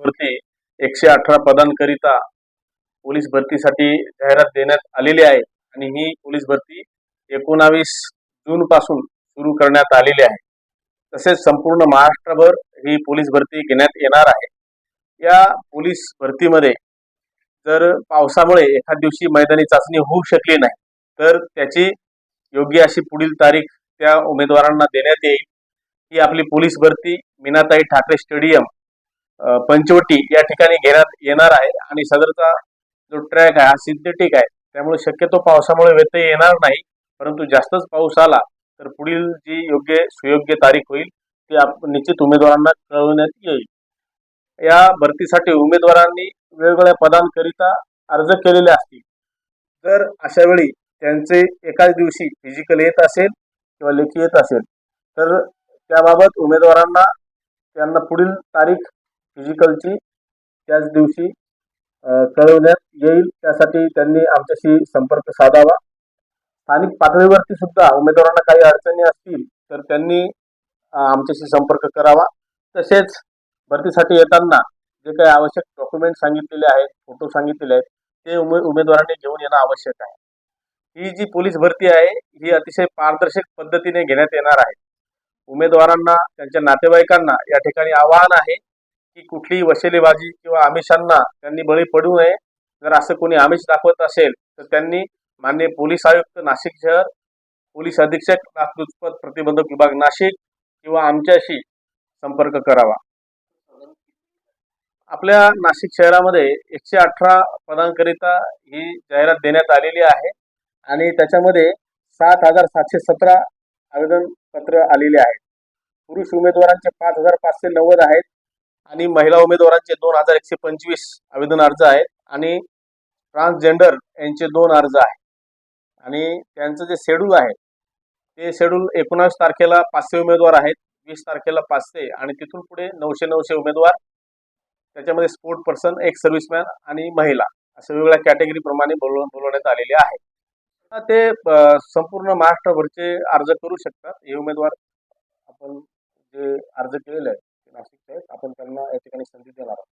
वरती एकशे अठरा पदांकरिता पोलीस भरतीसाठी जाहिरात देण्यात आलेली आहे आणि ही पोलीस भरती एकोणावीस जून पासून सुरू करण्यात आलेली आहे. तसेच संपूर्ण महाराष्ट्रभर ही पोलीस भरती घेण्यात येणार आहे. या पोलीस भरतीमध्ये जर पावसामुळे एखाद दिवशी मैदानी चाचणी होऊ शकली नाही तर त्याची योग्य अशी पुढील तारीख त्या उमेदवारांना देण्यात येईल. ही आपली पोलीस भरती मीनाताई ठाकरे स्टेडियम पंचवटी या ठिकाणी घेण्यात येणार आहे. आणि सदरचा जो ट्रॅक आहे हा सिंथेटिक आहे. त्यामुळे शक्यतो पावसामुळे व्यत्यय येणार नाही. परंतु जास्तच पाऊस आला तर पुढील जी योग्य सुयोग्य तारीख होईल ती आप निश्चित उमेदवारांना कळवण्यात येईल. या भरतीसाठी उमेदवारांनी वेगवेगळ्या पदांकरिता अर्ज केलेले असतील. तर अशा वेळी त्यांचे एकाच दिवशी फिजिकल येत असेल किंवा लेखी येत असेल तर त्याबाबत उमेदवारांना त्यांना पुढील तारीख फिजिकलची त्याच दिवशी कळवण्यात येईल. त्यासाठी त्यांनी आमच्याशी संपर्क साधावा. स्थानिक पातळीवरती सुद्धा उमेदवारांना काही अडचणी असतील तर त्यांनी आमच्याशी संपर्क करावा. तसेच भरतीसाठी येताना जे काही आवश्यक डॉक्युमेंट सांगितलेले आहेत फोटो सांगितलेले आहेत ते उमे उमेदवारांनी घेऊन येणं आवश्यक आहे. ही जी पोलीस भरती आहे ही अतिशय पारदर्शक पद्धतीने घेण्यात येणार आहे. उमेदवारांना त्यांच्या नातेवाईकांना या ठिकाणी आवाहन आहे की कुठलीही वशिलेबाजी किंवा आमिषांना त्यांनी बळी पडू नये. जर असं कोणी आमिष दाखवत असेल तर त्यांनी मान्य पोलीस आयुक्त नाशिक शहर पोलीस अधीक्षक लाचलुचपत प्रतिबंधक विभाग नाशिक किंवा आमच्याशी संपर्क करावा. आपल्या नाशिक शहरामध्ये एकशे अठरा पदांकरिता ही जाहिरात देण्यात आलेली आहे आणि त्याच्यामध्ये सात हजार सातशे सतरा आवेदन पत्र आलेले आहेत. पुरुष उमेदवारांचे पाच हजार पाचशे नव्वद आहेत. आणि महिला उमेदवारांचे दोन हजार एकशे पंचवीस आवेदन अर्ज आहेत आणि ट्रान्सजेंडर यांचे दोन अर्ज आहेत. आणि त्यांचं जे शेड्यूल आहे ते शेड्यूल एकोणावीस तारखेला पाचशे उमेदवार आहेत वीस तारखेला पाचशे आणि तिथून पुढे नऊशे नऊशे उमेदवार. त्याच्यामध्ये स्पोर्ट पर्सन एक सर्व्हिसमॅन आणि महिला अशा वेगवेगळ्या कॅटेगरीप्रमाणे बोलव बोलवण्यात आलेले आहे. ते संपूर्ण महाराष्ट्रभरचे अर्ज करू शकतात. हे उमेदवार आपण जे अर्ज केलेले आहे आहेत आपण त्यांना या ठिकाणी संधी देणार आहोत.